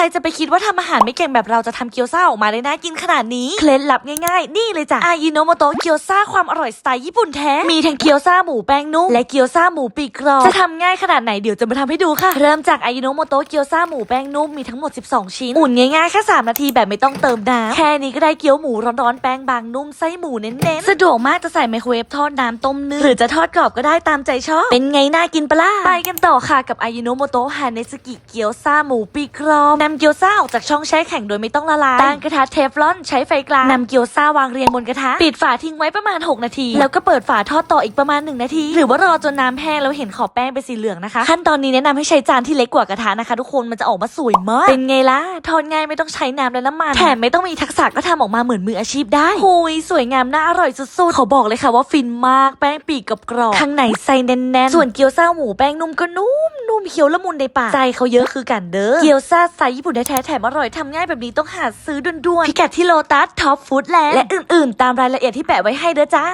รจะไปคิดว่าทำอาหารไม่เก่งแบบเราจะทำเกี๊ยวซ่าออกมาได้น่ากินขนาดนี้เคล็ดลับง่ายๆ นี่เลยจ้ะอายิโนโมโตะเกี๊ยวซ่าความอร่อยสไตล์ญี่ปุ่นแท้ มีทั้งเกี๊ยวซ่าหมูแป้งนุ่มและเกี๊ยวซ่าหมูปีกกรอบจะทำง่ายขนาดไหนเดี๋ยวจะมาทำให้ดูค่ะ เริ่มจากอายิโนโมโตะเกี๊ยวซ่าหมูแป้งนุ่มมีทั้งหมด 12 ชิ้น อุ่นง่ายๆแค่3นาทีแบบไม่ต้องเติมน้ำแค่นี้ก็ได้เกี๊ยวหมูร้อนๆแป้งบางนุ่มไส้หมูเน้นๆสะดวกมากจะใส่ไมโครเวฟทอดน้ำต้มนึ่งหรือจะทอดกรอบก็ได้ตามใจชอบเป็นไงน่ากินปะล่ะไปกันต่อค่ะกับอายิโนโมโตะฮาเนสกิเกี๊ยวซ่าหมูปีกรอบนำเกี๊ยวซ่าออกจากช่องแช่แข็งโดยไม่ต้องละลายตั้งกระทะเทฟลอนใช้ไฟกลางนำเกี๊ยวซ่าวางเรียงบนกระทะปิดฝาทิ้งไว้ประมาณ 6 นาที แล้วก็เปิดฝาทอดต่ออีกประมาณ 1 นาที หรือว่ารอจนน้ำแห้งแล้วเห็นขอบแป้งเป็นสีเหลืองนะคะ ขั้นตอนนี้แนะนำให้ใช้จานที่เล็กกว่ากระทะนะคะ ทุกคนมันจะออกมาสวยมาก เป็นไงล่ะทอดง่ายไม่ต้องใช้น้ำและน้ำมันแถมไม่ต้องมีทักษะก็ทำออกมาเหมือนมืออาชีพได้หุยสวยงามน่าอร่อยสุดๆขอบอกเลยค่ะว่าฟินมากแป้งปีกกับกรอบข้างในไส้แน่นๆส่วนเกี๊ยวซ่าหมูแป้งนุ่มก็นุ่มนุ่มเคี้ยวละมุนในปากใจเขาเยอะคือกันเด้อเกี๊ยวซ่าสไตล์ญี่ปุ่นแท้ๆแถมอร่อยทำง่ายแบบนี้ต้องหาซื้อด่วนๆพิกัดที่โลตัสท็อปฟู้ดแลนด์และอื่นๆ ตามรายละเอียดที่แปะไว้ให้เด้อจ้า